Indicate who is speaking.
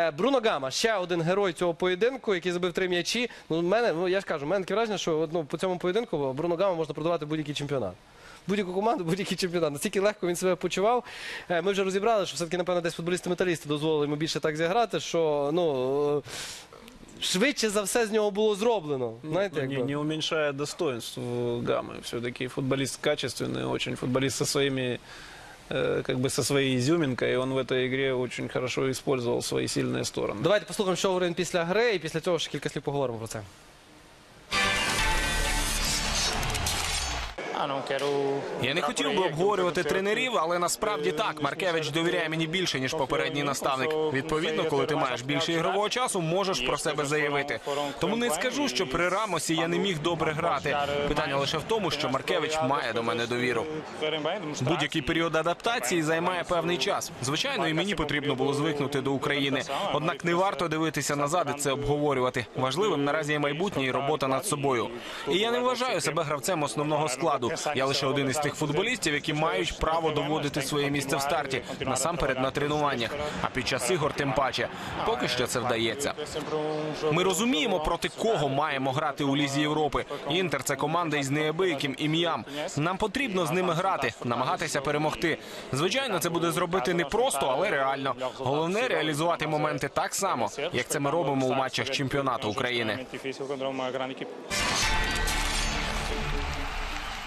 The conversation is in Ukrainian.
Speaker 1: Е, Бруно Гама, ще один герой цього поєдинку, який забив три м'ячі. Ну, в мене, ну я ж кажу, в мене таке враження, що от, ну, по цьому поєдинку Бруно Гама можна продавати будь-який чемпіонат. Будь-яку команду, будь-який чемпіонат. Настільки легко він себе почував. Е, Ми вже розібрали, що все-таки, напевно, десь футболісти-металісти дозволили йому більше так зіграти, що ну. е, Швидше за все з нього було зроблено. Знаєте,
Speaker 2: Ну, не,
Speaker 1: якби.
Speaker 2: не уменьшая достоинств э, Гаммы. Все-таки футболист качественный, очень футболист со своими э, как бы со своей изюминкой, и он в этой игре очень хорошо использовал свои сильные стороны.
Speaker 1: Давайте послухаємо, що говорив він після гри, і після цього ще кілька слів поговоримо про це.
Speaker 3: Я не хотів би обговорювати тренерів, але насправді так. Маркевич довіряє мені більше ніж попередній наставник. Відповідно, коли ти маєш більше ігрового часу, можеш про себе заявити. Тому не скажу, що при Рамосі я не міг добре грати. Питання лише в тому, що Маркевич має до мене довіру. Будь-який період адаптації займає певний час. Звичайно, і мені потрібно було звикнути до України. Однак не варто дивитися назад і це обговорювати. Важливим наразі є майбутнє і робота над собою. І я не вважаю себе гравцем основного складу. Я лише один із тих футболістів, які мають право доводити своє місце в старті насамперед на тренуваннях. А під час ігор тим паче. Поки що це вдається. Ми розуміємо, проти кого маємо грати у лізі Європи. Інтер це команда із неабияким ім'ям. Нам потрібно з ними грати, намагатися перемогти. Звичайно, це буде зробити не просто, але реально. Головне реалізувати моменти так само, як це ми робимо у матчах чемпіонату України.